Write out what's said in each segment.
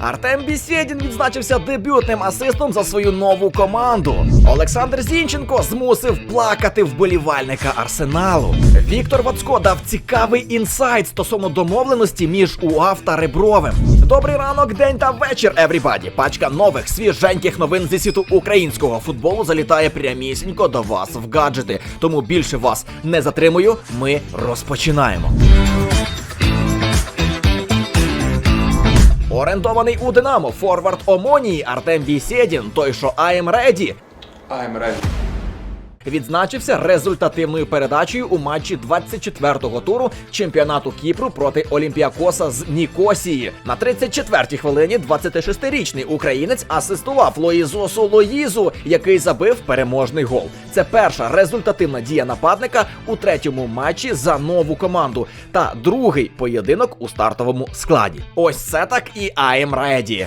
Артем Бісєдін відзначився дебютним асистом за свою нову команду. Олександр Зінченко змусив плакати вболівальника арсеналу. Віктор Вацко дав цікавий інсайт стосовно домовленості між УАВ та Ребровим. Добрий ранок, день та вечір, еврібаді. Пачка нових свіженьких новин зі світу українського футболу залітає прямісінько до вас в гаджети. Тому більше вас не затримую. Ми розпочинаємо. Орендований у Динамо форвард Омонії Артем Бісєдін, той що I'm ready, I'm ready. Відзначився результативною передачею у матчі 24-го туру чемпіонату Кіпру проти Олімпіакоса з Нікосії. На 34-й хвилині 26-річний українець асистував Лоїзосу Лоїзу, який забив переможний гол. Це перша результативна дія нападника у третьому матчі за нову команду та другий поєдинок у стартовому складі. Ось це так і I'm ready.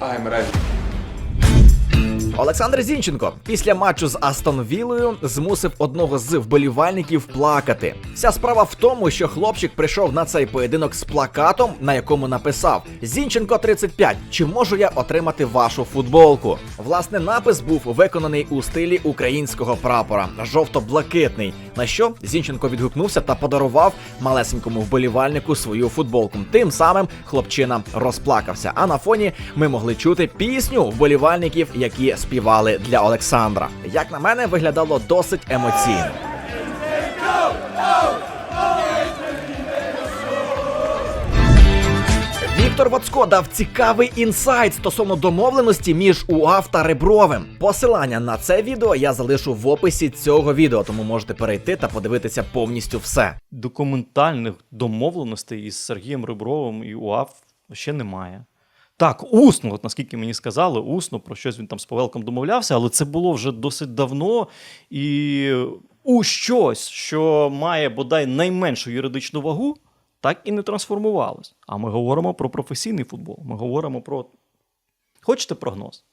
I'm ready. Олександр Зінченко після матчу з Астон Віллою змусив одного з вболівальників плакати. Вся справа в тому, що хлопчик прийшов на цей поєдинок з плакатом, на якому написав: Зінченко 35. Чи можу я отримати вашу футболку? Власне, напис був виконаний у стилі українського прапора, жовто-блакитний. На що Зінченко відгукнувся та подарував малесенькому вболівальнику свою футболку. Тим самим хлопчина розплакався. А на фоні ми могли чути пісню вболівальників, які співали для Олександра. Як на мене, виглядало досить емоційно. Віктор Вацко дав цікавий інсайт стосовно домовленості між УАВ та Ребровим. Посилання на це відео я залишу в описі цього відео, тому можете перейти та подивитися повністю все. документальних домовленостей із Сергієм Ребровим і УАФ ще немає. Так, усно, от наскільки мені сказали, усно про щось він там з Павелком домовлявся, але це було вже досить давно. І у щось, що має бодай найменшу юридичну вагу, так і не трансформувалось. А ми говоримо про професійний футбол. Ми говоримо про. Хочете прогноз?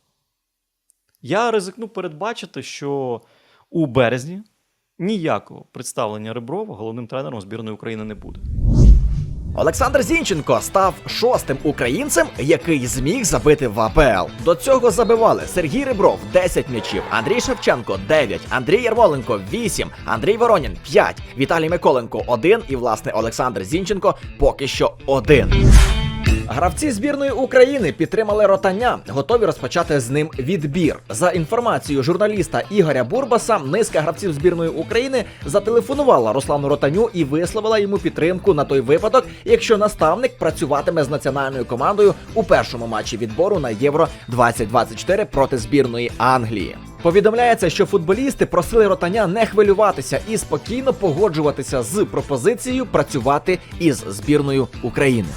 Я ризикну передбачити, що у березні ніякого представлення Реброва головним тренером збірної України не буде. Олександр Зінченко став шостим українцем, який зміг забити в АПЛ. До цього забивали Сергій Ребров 10 м'ячів, Андрій Шевченко 9, Андрій Ярмоленко 8, Андрій Воронін 5, Віталій Миколенко 1 і власне Олександр Зінченко поки що 1. Гравці збірної України підтримали ротання, готові розпочати з ним відбір. За інформацією журналіста Ігоря Бурбаса, низка гравців збірної України зателефонувала Руслану Ротаню і висловила йому підтримку на той випадок, якщо наставник працюватиме з національною командою у першому матчі відбору на Євро 2024 проти збірної Англії. Повідомляється, що футболісти просили ротаня не хвилюватися і спокійно погоджуватися з пропозицією працювати із збірною України.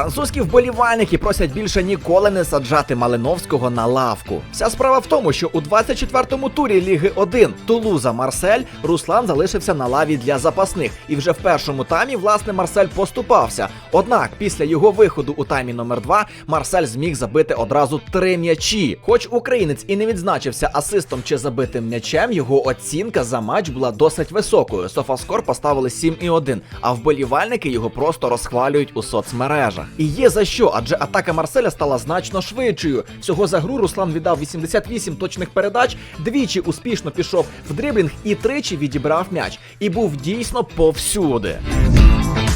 Французькі вболівальники просять більше ніколи не саджати Малиновського на лавку. Вся справа в тому, що у 24-му турі Ліги 1 Тулуза Марсель Руслан залишився на лаві для запасних, і вже в першому таймі власне Марсель поступався. Однак після його виходу у таймі номер 2 Марсель зміг забити одразу три м'ячі. Хоч українець і не відзначився асистом чи забитим м'ячем, його оцінка за матч була досить високою. Софаскор поставили 7,1, а вболівальники його просто розхвалюють у соцмережах. І є за що, адже атака Марселя стала значно швидшою. Всього за гру Руслан віддав 88 точних передач, двічі успішно пішов в дриблінг і тричі відібрав м'яч. І був дійсно повсюди.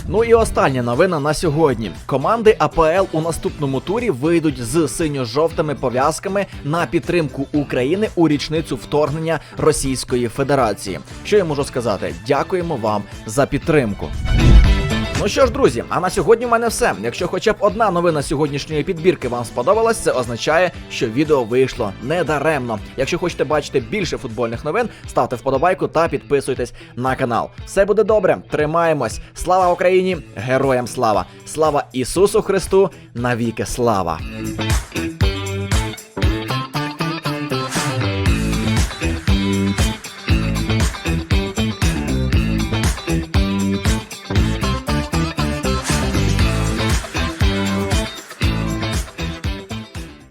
Ну і остання новина на сьогодні. Команди АПЛ у наступному турі вийдуть з синьо-жовтими пов'язками на підтримку України у річницю вторгнення Російської Федерації. Що я можу сказати? Дякуємо вам за підтримку. Ну що ж, друзі, а на сьогодні в мене все. Якщо хоча б одна новина сьогоднішньої підбірки вам сподобалась, це означає, що відео вийшло недаремно. Якщо хочете бачити більше футбольних новин, ставте вподобайку та підписуйтесь на канал. Все буде добре, тримаємось. Слава Україні! Героям слава! Слава Ісусу Христу! Навіки слава!